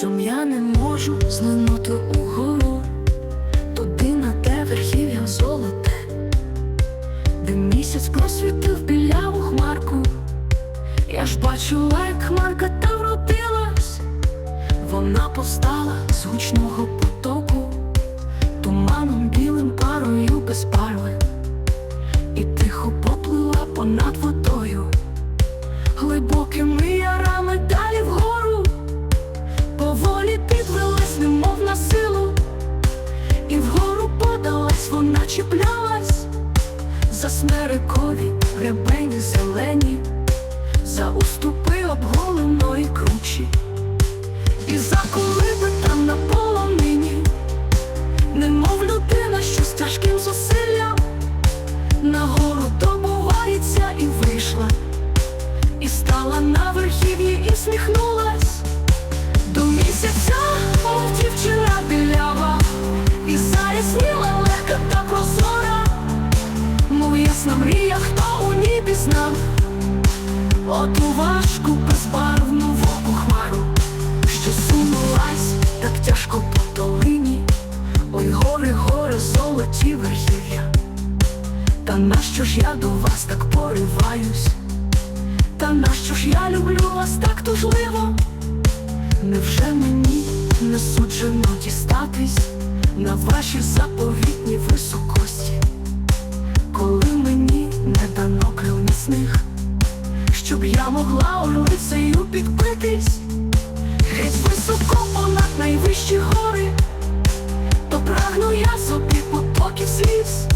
Чом я не можу злинути угору, туди на те верхів'я золоте, де місяць просвітив біляву хмарку. Я ж бачила, як хмарка та вродилась, вона повстала з гучного потоку, туманом білим парою без парви, вона чіплялась за смерикові гребені зелені. За уступи обголеної кручі, і за колиби там на полонині, немов людина, що з тяжким зусиллям. Нагору добувається і вийшла, і стала на верхів'ї і сміхнулась ясна мрія, хто у небі знав. Оту важку безбарвну воку хмару, що сунулась так тяжко по долині, ой гори, гори, золоті верхів'я. Та нащо ж я до вас так пориваюсь? Та нащо ж я люблю вас так тужливо? Невже мені не суджено дістатись на ваші заповітні я могла орлицею підбитись Геть високо понад найвищі гори, то прагну я собі потоків сліз,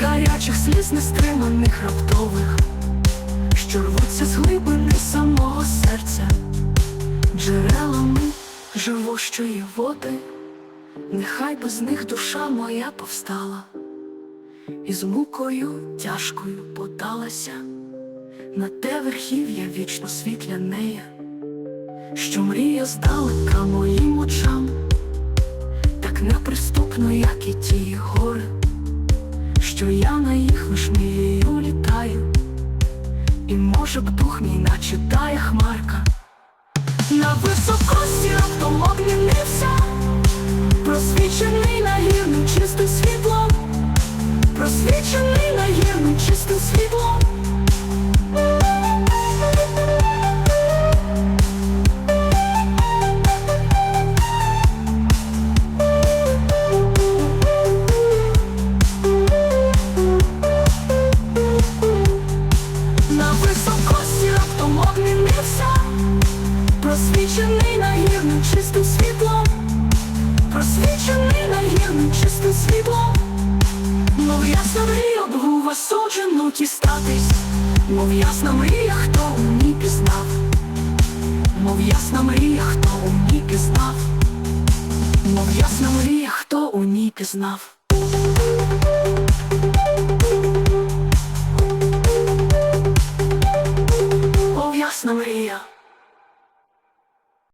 гарячих сліз нестриманих раптових, що рвуться з глибини самого серця, джерелами живущої води, нехай без них душа моя повстала, і з мукою тяжкою подалася на те верхів'я вічно світлянеє, що мріє здалека моїм очам, так неприступно, як і ті гори, що я на їх лиш літаю, і може б дух мій наче тає хмарка, на високості раптом обмінився, просвічений нагірним обмінився, просвічений нагірним чистим світлом, просвічений нагірним чистим світлом, мов ясна мрія був осуджену дістатись, мов ясна мрія, хто у ній пізнав, мов ясна мрія, хто у ній пізнав, мов ясна мрія, хто у ній пізнав.